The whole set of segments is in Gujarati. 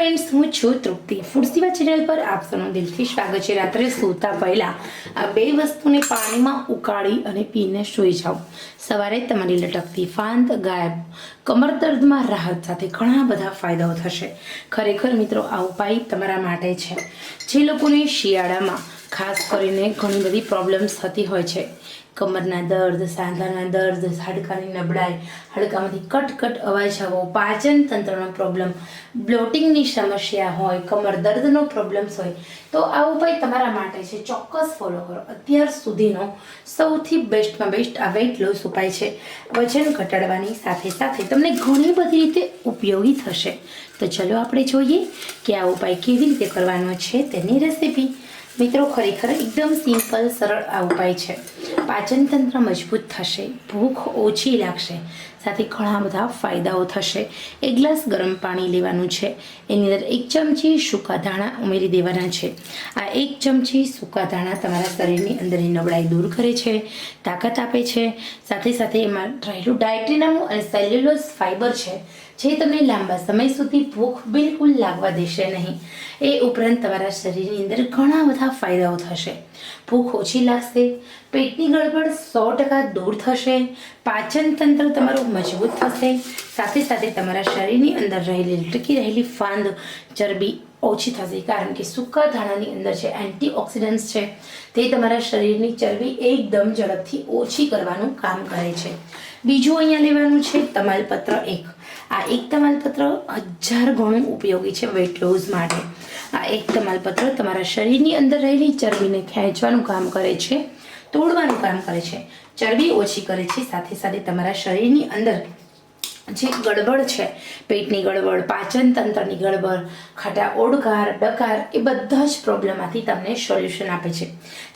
ફ્રેન્ડ્સ, હું છું તૃપ્તિ. ફૂડ ચેનલ પર આપ સૌનું દિલથી સ્વાગત છે. રાત્રે સૂતા પહેલા આ બે વસ્તુને પાણીમાં ઉકાળી અને પીને સૂઈ જાઓ. સવારે તમારી લટકતી ફાંત ગાયબ. કમર દર્દમાં રાહત સાથે ઘણા બધા ફાયદાઓ થશે. ખરેખર મિત્રો, આ ઉપાય તમારા માટે છે. જે લોકોને શિયાળામાં ખાસ કરીને ઘણી બધી પ્રોબ્લેમ્સ થતી હોય છે. કમરના દર્દ, સાંધાના દર્દ, હાડકાની નબળાઈ, હાડકામાંથી કટ અવાજ આવવો, પાચન તંત્રનો પ્રોબ્લેમ બ્લોટિંગની સમસ્યા હોય, કમર દર્દનો પ્રોબ્લેમ્સ હોય, તો આ ઉપાય તમારા માટે છે. ચોક્કસ ફોલો કરો. અત્યાર સુધીનો સૌથી બેસ્ટમાં બેસ્ટ આ વેઇટ લોસ ઉપાય છે. વજન ઘટાડવાની સાથે સાથે તમને ઘણી બધી રીતે ઉપયોગી થશે. તો ચલો આપણે જોઈએ કે આ ઉપાય કેવી રીતે કરવાનો છે તેની રેસીપી મિત્રો ખરેખર એકદમ સિમ્પલ સરળ આ ઉપાય છે. પાચનતંત્ર મજબૂત થશે. ભૂખ ઓછી લાગશે. સાથે ઘણા બધા ફાયદાઓ થશે. એક ગ્લાસ ગરમ પાણી લેવાનું છે. એની અંદર એક ચમચી સૂકા ધાણા ઉમેરી દેવાના છે. આ એક ચમચી સૂકા ધાણા તમારા શરીરની અંદરની નબળાઈ દૂર કરે છે, તાકાત આપે છે. સાથે સાથે એમાં રહેલું ડાયટ્રીનામું અને સેલ્યુલોઝ ફાઇબર છે, જે તમને લાંબા સમય સુધી ભૂખ બિલકુલ લાગવા દેશે નહીં. એ ઉપરાંત તમારા શરીરની અંદર ઘણા બધા ફાયદાઓ થશે. ભૂખ ઓછી લાગશે, પેટની ગડબડ સો ટકા દૂર થશે પાચન તંત્ર તમારું મજબૂત થશે. સાથે સાથે તમારા શરીરની અંદર રહેલી, લટકી રહેલી ફાંદ ચરબી ઓછી થશે, કારણ કે સૂકા ધાણાની અંદર જે એન્ટીઓક્સિડન્ટ્સ છે, તે તમારા શરીરની ચરબી એકદમ ઝડપથી ઓછી કરવાનું કામ કરે છે. બીજું અહીંયા લેવાનું છે તમાલપત્ર એક. આ એક તમાલપત્ર હજાર ગણું ઉપયોગી છે વેટ લોઝ માટે. આ એક તમાલપત્ર તમારા શરીરની અંદર રહેલી ચરબીને ખેંચવાનું કામ કરે છે, તોડવાનું કામ કરે છે. ચરબી ઓછી કરે છે સાથે સાથે તમારા શરીરની અંદર જે ગડબડ છે, પેટની ગડબડ પાચન તંત્રની ગડબડ ખાટા ઓડકાર, ડકાર, એ બધા જ પ્રોબ્લેમમાંથી તમને સોલ્યુશન આપે છે.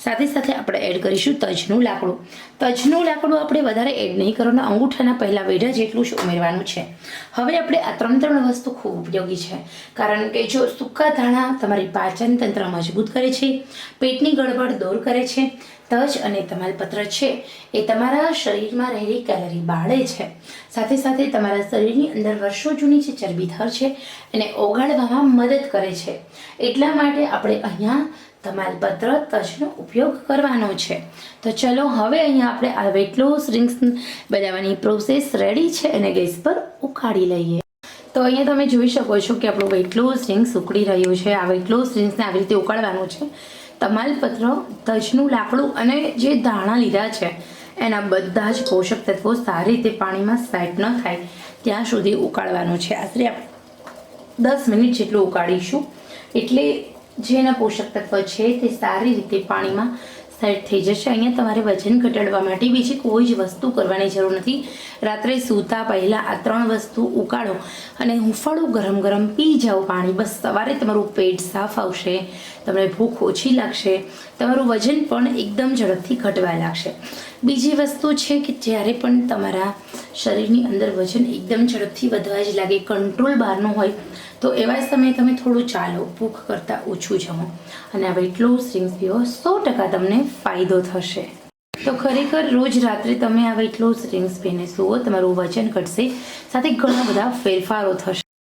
સાથે સાથે આપણે એડ કરીશું તજનું લાકડું. તજનું લાકડું આપણે વધારે એડ નહીં કરવાના અંગૂઠાના પહેલાં વેઢા જેટલું જ ઉમેરવાનું છે. હવે આપણે આ ત્રણ ત્રણ વસ્તુ ખૂબ ઉપયોગી છે. કારણ કે જો સૂકા ધાણા તમારી પાચન તંત્ર મજબૂત કરે છે, પેટની ગડબડ દૂર કરે છે, તજ અને તમાલપત્ર છે, એ તમારા શરીરમાં રહેલી કેલરી બાળે છે. સાથે સાથે તમારા શરીરની અંદર વર્ષો જૂની જે ચરબી થર છે એને ઓગાળવામાં મદદ કરે છે. એટલા માટે આપણે અહીંયા તમાલપત્ર તજનો ઉપયોગ કરવાનો છે. તો ચલો હવે અહીંયા આપણે આ વેટ લોસ રિંગ્સ બનાવવાની પ્રોસેસ રેડી છે અને ગેસ પર ઉકાળી લઈએ. તો અહીંયા તમે જોઈ શકો છો કે આપણું વેટ લોસ રિંગ્સ ઉકળી રહ્યું છે. આ વેટ લોસ રિંગ્સને આવી રીતે ઉકાળવાનું છે. તમાલપત્ર તજનું લાકડું અને જે ધાણા લીધા છે એના બધા જ પોષક તત્વો સારી રીતે પાણીમાં સેટ ન થાય ત્યાં સુધી ઉકાળવાનું છે. આશરે આપણે દસ મિનિટ જેટલું ઉકાળીશું. એટલે જે એના પોષક તત્વ છે તે સારી રીતે પાણીમાં સેટ થઈ જશે. અહીંયા તમારે વજન ઘટાડવા માટે બીજી કોઈ જ વસ્તુ કરવાની જરૂર નથી. રાત્રે સૂતા પહેલાં આ ત્રણ વસ્તુ ઉકાળો અને હુંફાળું ગરમ ગરમ પી જાઓ પાણી. બસ સવારે તમારું પેટ સાફ આવશે, તમને ભૂખ ઓછી લાગશે, તમારું વજન પણ એકદમ ઝડપથી ઘટવા લાગશે. બીજી વસ્તુ છે કે જ્યારે પણ તમારા શરીરની અંદર વજન એકદમ ઝડપથી વધવા જ લાગે, કંટ્રોલ બહારનું હોય તો એવા સમયે તમે થોડું ચાલો, ભૂખ કરતાં ઓછું જમો. અને આ વેટ લોસ ડ્રિંક્સ પીવો, સો ટકા તમને ફાયદો થશે. તો ખરેખર રોજ રાત્રે તમે આ વેટ લોસ ડ્રિંક્સ પીને સુવો, તમારું વજન ઘટશે, સાથે ઘણા બધા ફેરફારો થશે.